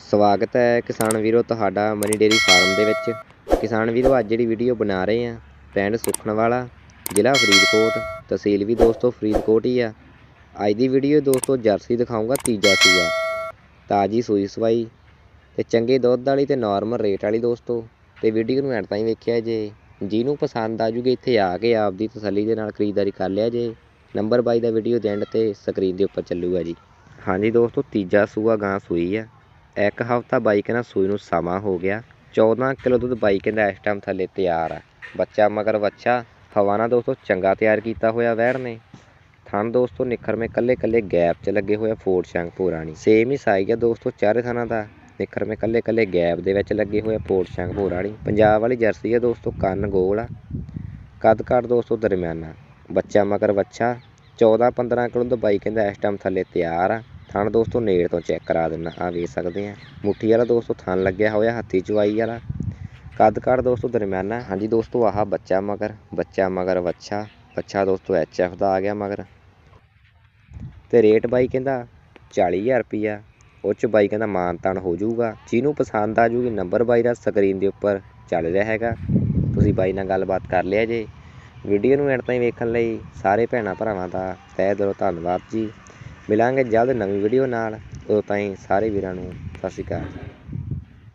ਸਵਾਗਤ ਹੈ ਕਿਸਾਨ ਵੀਰੋ ਤੁਹਾਡਾ ਮਨੀ ਡੇਰੀ ਫਾਰਮ ਦੇ ਵਿੱਚ। ਕਿਸਾਨ ਵੀਰੋ, ਅੱਜ ਜਿਹੜੀ ਵੀਡੀਓ ਬਣਾ ਰਹੇ ਆ ਪਿੰਡ ਸੁਖਣਵਾਲਾ ਜ਼ਿਲ੍ਹਾ ਫਰੀਦਕੋਟ। ਤਹਿਸੀਲ ਵੀ ਦੋਸਤੋ ਫਰੀਦਕੋਟ ਹੀ ਆ। ਅੱਜ ਦੀ ਵੀਡੀਓ ਦੋਸਤੋ ਜਰਸੀ ਦਿਖਾਊਂਗਾ, ਤੀਜਾ ਸੂਆ ਤਾਜੀ ਸੂਈ ਸਵਾਈ ਤੇ ਚੰਗੇ ਦੁੱਧ ਵਾਲੀ ਤੇ ਨਾਰਮਲ ਰੇਟ ਵਾਲੀ ਦੋਸਤੋ। ਤੇ ਵੀਡੀਓ ਨੂੰ ਐਂਡ ਤਾਈਂ ਵੇਖਿਆ ਜੇ। ਜਿਹਨੂੰ ਪਸੰਦ ਆ ਜੂਗੀ, ਇੱਥੇ ਆ ਕੇ ਆਪਦੀ ਤਸੱਲੀ ਦੇ ਨਾਲ ਖਰੀਦਦਾਰੀ ਕਰ ਲਿਆ ਜੇ। ਨੰਬਰ 22 ਦਾ ਵੀਡੀਓ ਦੇ ਐਂਡ ਤੇ ਸਕਰੀਨ ਦੇ ਉੱਪਰ ਚੱਲੂਗਾ ਜੀ। ਹਾਂਜੀ ਦੋਸਤੋ, ਤੀਜਾ ਸੂਆ ਗਾਂ ਸੂਈ ਆ। ਇੱਕ ਹਫਤਾ ਬਾਈ ਕਹਿੰਦਾ ਸੂਈ ਨੂੰ ਸਮਾਂ ਹੋ ਗਿਆ। 14 ਕਿਲੋ ਦੁੱਧ ਬਾਈ ਕਹਿੰਦਾ ਇਸ ਟਾਈਮ ਥੱਲੇ ਤਿਆਰ ਆ। ਬੱਚਾ ਮਗਰ ਬੱਚਾ ਹਵਾਨਾ ਦੋਸਤੋ ਚੰਗਾ ਤਿਆਰ ਕੀਤਾ ਹੋਇਆ ਵਹਿਰ ਨੇ। ਥਣ ਦੋਸਤੋ ਨਿਖਰਵੇਂ ਕੱਲੇ ਕੱਲੇ ਗੈਪ 'ਚ ਲੱਗੇ ਹੋਇਆ ਫੋੜ ਸ਼ੰਕ ਪੁਰਾਣੀ ਸੇਮ ਹੀ ਸਾਈਜ਼ ਆ ਦੋਸਤੋ ਚਾਰੇ ਥਣਾਂ ਦਾ। ਨਿਖਰਵੇਂ ਕੱਲੇ ਕੱਲੇ ਗੈਪ ਦੇ ਵਿੱਚ ਲੱਗੇ ਹੋਇਆ ਫੋੜ ਸ਼ੰਕ ਪੁਰਾਣੀ ਪੰਜਾਬ ਵਾਲੀ ਜਰਸੀ ਆ ਦੋਸਤੋ ਕੰਨ ਗੋਲ ਆ। ਕੱਦ ਕਾਠ ਦੋਸਤੋ ਦਰਮਿਆਨਾ। ਬੱਚਾ ਮਗਰ ਬੱਚਾ 14 15 ਕਿਲੋ ਦੁੱਧ ਬਾਈ ਕਹਿੰਦਾ ਇਸ ਟਾਈਮ ਥੱਲੇ ਤਿਆਰ ਆ। ਥਣ ਦੋਸਤੋ ਨੇੜ ਤੋਂ ਚੈੱਕ ਕਰਾ ਦਿੰਨਾ ਆ ਵੇਖ ਸਕਦੇ ਆ। ਮੁੱਠੀ ਵਾਲਾ ਦੋਸਤੋ ਥਣ ਲੱਗਿਆ ਹੋਇਆ, ਹੱਥੀ ਚਵਾਈ ਵਾਲਾ। ਕੱਦ ਕਾਠ ਦੋਸਤੋ ਦਰਮਿਆਨਾ, ਹਾਂਜੀ ਦੋਸਤੋ, ਆਹ ਬੱਚਾ ਮਗਰ ਬੱਚਾ ਮਗਰ ਵੱਛਾ ਬੱਚਾ ਦੋਸਤੋ ਐਫ ਦਾ ਆ ਗਿਆ ਮਗਰ। ਤੇ ਰੇਟ ਬਾਈ ਕਹਿੰਦਾ 40000 ਰੁਪਿਆ ਉਹ ਚ ਬਾਈ ਕਹਿੰਦਾ ਮਾਨ ਤਾਨ ਹੋ ਜਾਊਗਾ। ਜਿਹਨੂੰ ਪਸੰਦ ਆ ਜੂਗੀ ਨੰਬਰ ਬਾਈ ਦਾ ਸਕਰੀਨ ਦੇ ਉੱਪਰ ਚੱਲ ਰਿਹਾ ਹੈਗਾ। ਤੁਸੀਂ ਬਾਈ ਨਾਲ ਗੱਲਬਾਤ ਕਰ ਲਿਆ ਜੇ। ਵੀਡੀਓ ਨੂੰ ਐਂਡ ਤਾਈਂ ਵੇਖਣ ਲਈ ਸਾਰੇ ਭੈਣਾਂ ਭਰਾਵਾਂ ਦਾ ਤਹਿ ਦਿਲੋਂ ਧੰਨਵਾਦ ਜੀ। ਮਿਲਾਂਗੇ ਜਲਦ ਨਵੀਂ ਵੀਡੀਓ ਨਾਲ। ਉਦੋਂ ਤਾਈਂ ਸਾਰੇ ਵੀਰਾਂ ਨੂੰ ਸਤਿ ਸ਼੍ਰੀ ਅਕਾਲ।